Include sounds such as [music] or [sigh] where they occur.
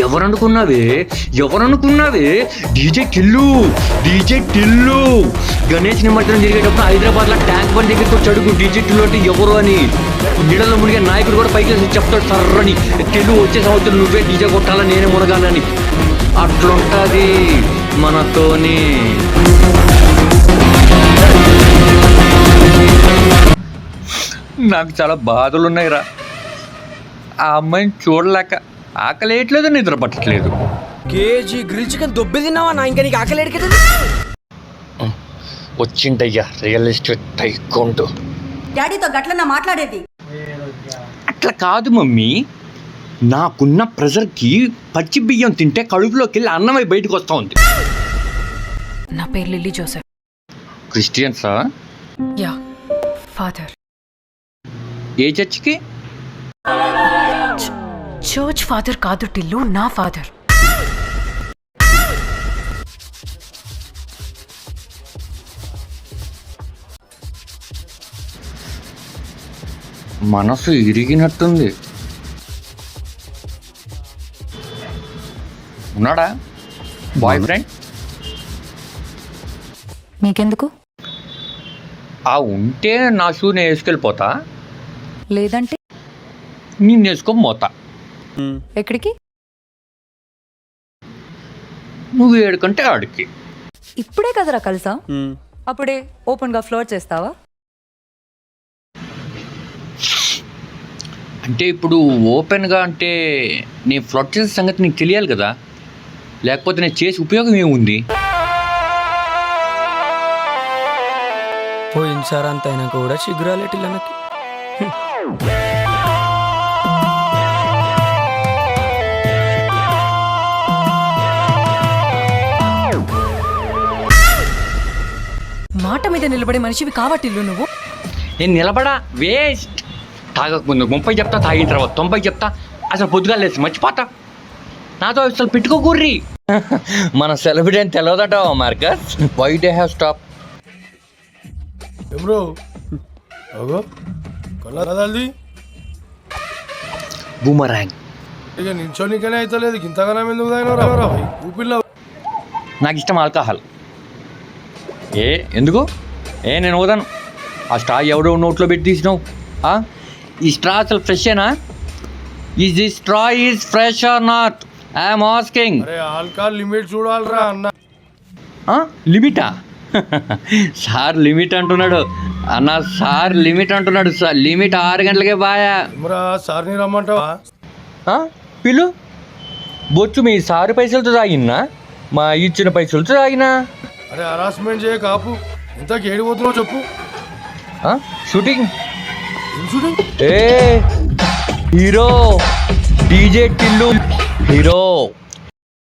ఎవరనుకున్నావే? ఎవరనుకున్నావే? DJ Tillu DJ Tillu. Ganesh నిమజ్జనం జరిగేటప్పుడు హైదరాబాద్లో ట్యాంక్ బండ్ దగ్గరికి వచ్చి అడుగు డీజే టిల్లు అంటే ఎవరు అని. నీడలో మునిగే నాయకుడు కూడా పైకి లేచి చెప్తాడు సర్రని టిల్లు వచ్చే సంవత్సరం నువ్వే డీజే కొట్టాలా నేనే మునగాలని. అట్లుంటది మనతోని. నాకు చాలా బాధలు ఉన్నాయిరా ఆ అమ్మాయిని చూడలేక ఆకలేయట్లేదు నిద్ర పట్టట్లేదు. కేజీ గ్రిల్ చికెన్ దొబ్బి తిన్నావా నా? ఇంకా నీకు ఆకలి వచ్చిండయ్యా రియల్ ఎస్టేట్ టైకోండు. డాడీతో గట్లన్నా మాట్లాడేది? అట్లా కాదు మమ్మీ. నాకున్న ప్రెజర్కి పచ్చి బియ్యం తింటే కడుపులోకి వెళ్ళి అన్నమై బయటకు వస్తూ ఉంది. నా పేరు లిల్లీ జోసెఫ్. క్రిస్టియన్సా యా ఫాదర్. ఏ చర్చికి? చర్చ్ ఫాదర్ కాదు టిల్లు నా ఫాదర్ మనసు ఇరిగినట్టుంది. ఉన్నాడా? బాయ్ ఫ్రెండ్ మీకెందుకు? ఆ ఉంటే నా షూ నేను వేసుకెళ్ళిపోతా. లేదంటే? నేను వేసుకోపోతా ఎక్కడికి? నువ్వు ఏడుకంటే ఆడికి. ఇప్పుడే కదరా కలిసా? అప్పుడే ఓపెన్గా ఫ్లోర్ చేస్తావా? అంటే ఇప్పుడు ఓపెన్గా అంటే నేను ఫ్లడ్ చేసే సంగతి నీకు తెలియాలి కదా. లేకపోతే నేను చేసి ఉపయోగం ఏముంది? పోయినసారి అంత అయినా కూడా చిగురాలేటి మాట మీద నిలబడే మనిషివి కావా టిల్లు నువ్వు? నేను నిలబడా? వేస్ట్! తాగకముందు ముప్పై చెప్తా తాగిన తర్వాత తొంభై చెప్తా. అసలు పొద్దుగా లేదు మర్చిపోతా. నాతో అసలు పెట్టుకోకూర్రి. [laughs] మన సెలబ్రిటీ అని తెలియదట Marcus. Why they have stop boomerang ఇక నించోనికనే అయితే లేదు ఇంతగానం ఎందుకు తాగినా రా ఊపిల్ల నాకు ఇష్టం ఆల్కహాల్. ఏ ఎందుకు? ఏ నేను ఓదాను ఆ స్ట్రా ఎవడో నోట్లో పెట్టి తీసినావు? ఈ స్ట్రా అసలు ఫ్రెషేనా is the straw is fresh or not I'm asking alcohol limit చూడాలిరా అన్న. లిమిటా? సార్ లిమిట్ అంటున్నాడు. అన్న సార్ లిమిట్ అంటున్నాడు. సార్ లిమిట్ ఆరు గంటలకే బాయా. సార్ని రమ్మంటావా? పిలు బొచ్చు మీ సారు పైసలతో తాగినా మా ఇచ్చిన పైసలతో తాగినా? అరే హరాస్మెంట్ చేయ కాపు. ఇంత ఏడిపోతున్నావు చెప్పు? షూటింగ్ షూటింగ్ ఏ హీరో డీజే టిల్లు హీరో.